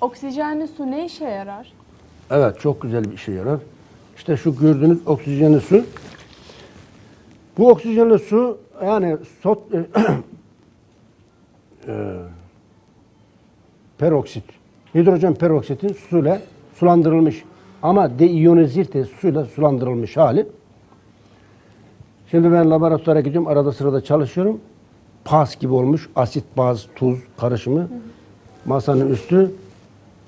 Oksijenli su ne işe yarar? Evet çok güzel bir işe yarar. İşte şu gördüğünüz oksijenli su. Bu oksijenli su yani sot, e, peroksit, hidrojen peroksitin suyla sulandırılmış ama deiyonizirte suyla sulandırılmış hali. Şimdi ben laboratuvara gidiyorum, arada sırada çalışıyorum. Pas gibi olmuş, asit, baz, tuz karışımı. Masanın üstü.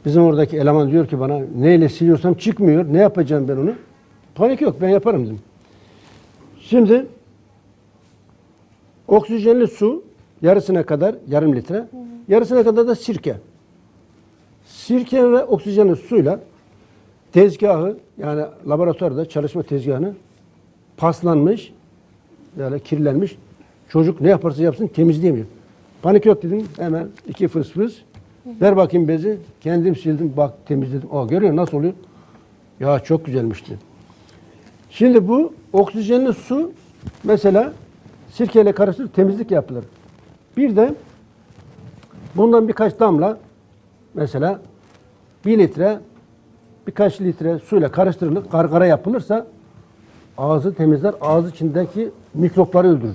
Bizim oradaki eleman diyor ki bana neyle siliyorsam çıkmıyor. Ne yapacağım ben onu? Panik yok, ben yaparım dedim. Şimdi oksijenli su yarısına kadar yarım litre, yarısına kadar da sirke. Sirke ve oksijenli suyla tezgahı yani laboratuvarda çalışma tezgahını paslanmış, yani kirlenmiş. Çocuk ne yaparsa yapsın temizleyemiyor. Panik yok dedim. Hemen iki fıs fıs. Ver bakayım bezi. Kendim sildim. Bak temizledim. Aa, görüyor nasıl oluyor? Ya çok güzelmişti. Şimdi bu oksijenli su mesela sirkeyle karıştırır temizlik yapılır. Bir de bundan birkaç damla mesela bir litre birkaç litre suyla karıştırılır, gargara yapılırsa ağzı temizler, ağız içindeki mikropları öldürür.